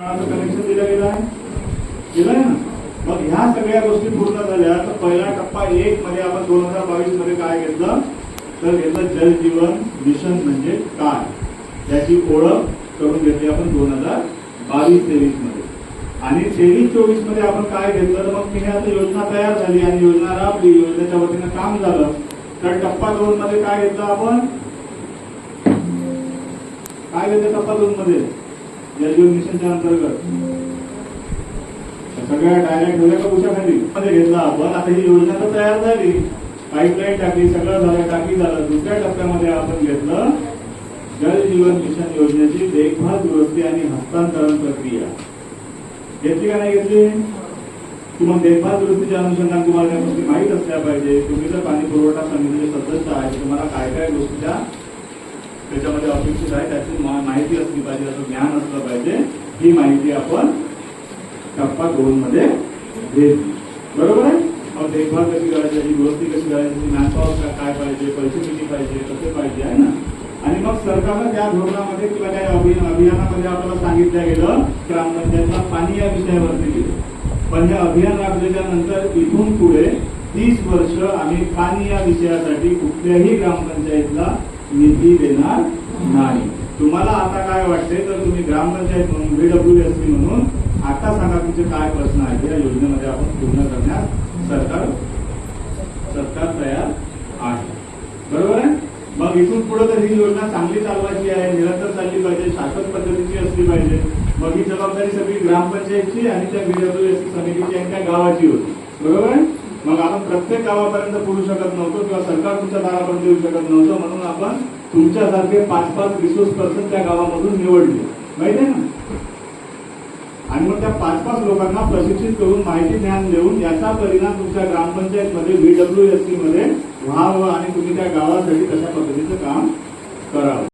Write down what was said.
Connection दिलं गेलं आहे. दिलंय ना? मग ह्या सगळ्या गोष्टी पूर्ण झाल्या तर पहिला टप्पा एक मध्ये आपण दोन हजार बावीसमध्ये काय घेतलं? तर घेतलं जल जीवन मिशन म्हणजे काय? याची ओळख करून घेतली आपण दोन हजार बावीस तेवीसमध्ये. आणि तेवीस चोवीसमध्ये आपण काय घेतलं? तर मग तिने आता योजना तयार झाली आणि योजना राबली. योजनेच्या वतीनं काम झालं. तर टप्पा दोन मध्ये काय घेतलं आपण? काय घेतलं टप्पा दोन मध्ये? जल जीवन मिशनच्या अंतर्गत सगळ्या डायरेक्ट ठेवल्या का उशाखाली मध्ये घेतला आपण आता ही योजना तर तयार झाली. पाईपलाईन टाकली सगळं झालं टाकी झालं. दुसऱ्या टप्प्यामध्ये आपण घेतलं जल जीवन मिशन योजनेची देखभाल दुरुस्ती आणि हस्तांतरण प्रक्रिया. घेतली का नाही घेतली? तुम्हाला देखभाल दुरुस्तीच्या अनुषंगाने तुम्हाला त्या गोष्टी माहीत असल्या पाहिजे. तुम्ही जर पाणी पुरवठा समितीचे सदस्य आहे तुम्हाला काय काय गोष्टीच्या त्याच्यामध्ये अपेक्षित आहे त्याची मा- माहिती असली पाहिजे असं ज्ञान असलं पाहिजे ही माहिती आपण टप्पा दोन मध्ये घेतली बरोबर आहे? मग देखभाल कशी करायची याची दुरुस्ती कशी करायची मॅनपॉवर काय पाहिजे पैसे किती पाहिजे कसे पाहिजे आहे ना? आणि मग सरकारनं त्या धोरणामध्ये किंवा त्या अभियानामध्ये आपल्याला सांगितलं गेलं ग्रामपंचायतला पाणी या विषयावरती गेलं. पण हे अभियान राबल्याच्या नंतर इथून पुढे तीस वर्ष आम्ही पाणी या विषयासाठी कुठल्याही ग्रामपंचायतला निधी देणार नाही. तुम्हाला आता काय वाटते तर तुम्ही ग्रामपंचायत म्हणून बीडब्ल्यू एस सी म्हणून आता सांगा तुमचे काय प्रश्न आहेत या योजनेमध्ये आपण पूर्ण करण्यास सरकार सरकार तयार आहे. बरोबर आहे? मग इथून पुढे तर ही योजना चांगली चालवायची आहे निरंतर चालली पाहिजे शाश्वत पद्धतीची असली पाहिजे. मग ही जबाबदारी सगळी ग्रामपंचायतची आणि त्या बीडब्ल्यू एस समितीची आणि त्या गावाची होती. बरोबर आहे? मग आपण प्रत्येक गावापर्यंत पुरू शकत नव्हतो किंवा सरकार तुमच्या दारापर्यंत येऊ शकत नव्हतं म्हणून आपण तुमच्यासारखे पाच पाच रिसोर्स पर्सन त्या गावामधून निवडले. माहिती ना? आणि मग त्या पाच पाच लोकांना प्रशिक्षित करून माहिती ज्ञान देऊन याचा परिणाम तुमच्या ग्रामपंचायतमध्ये व्हीडब्ल्यू एस सी मध्ये व्हावं आणि तुम्ही त्या गावासाठी तशा पद्धतीचं काम करावं.